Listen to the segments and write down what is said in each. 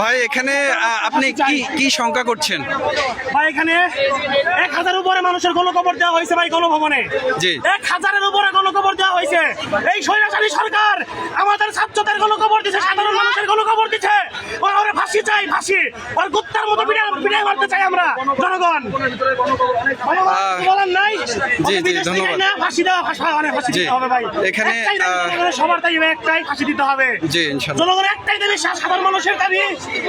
ভাই এখানে আপনি কি কি শঙ্কা করছেন? ভাই এখানে এক হাজার উপরে মানুষের গণকবর দেওয়া হয়েছে ভাই গণভবনে। এক হাজারের উপরে গণকবর দেওয়া হয়েছে। এই স্বৈরাচারী সরকার আমাদের ছাত্রদের কোনো খবর সাধারণ মানুষের গণকবর দিচ্ছে ওর ওরে ফাঁসি চাই ফাঁসি। ওর কুত্তার মতো বিড়াল বিড়াল মারতে চাই আমরা জনগণ। বলার নাই জি, জি, ধন্যবাদ। না, ফাঁসি দেওয়া ফাঁসি মানে ফাঁসি দিতে হবে ভাই। এখানে, সবার দাবি একটাই ফাঁসি দিতে হবে। জি ইনশাল্লাহ। জনগণের একটাই দাবি সা- সাধারণ মানুষের দাবি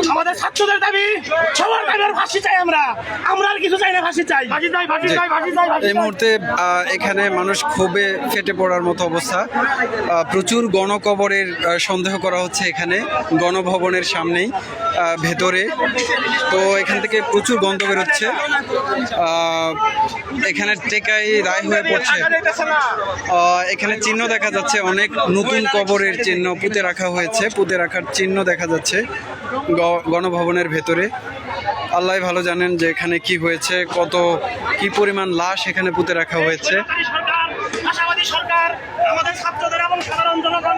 আমাদের ছাত্রদের দাবি সবার দাবি আর ফাঁসি চাই আমরা। আমরা আর কিছু চাই না ফাঁসি চাই। ফাঁসি চাই ফাঁসি চাই ফাঁসি চাই এই মুহূর্তে এখানে মানুষ খুবই ফেটে পড়ার মতো অবস্থা। প্রচুর গণকবরের সন্দেহ করা হচ্ছে এখানে গণভবনের সামনেই। ভেতরে। তো এখান থেকে প্রচুর গন্ধ বেরোচ্ছে। এখানে টেকাই রায় হয়ে পড়ছে। এখানে চিহ্ন দেখা যাচ্ছে, অনেক নতুন কবরের চিহ্ন পুঁতে রাখা হয়েছে। পুঁতে রাখার চিহ্ন দেখা যাচ্ছে গণভবনের ভেতরে। আল্লাহ ভালো জানেন যে এখানে কি হয়েছে, কত, কি পরিমাণ লাশ এখানে পুঁতে রাখা হয়েছে। সরকার আমাদের ছাত্রদের এবং সাধারণ জনগণ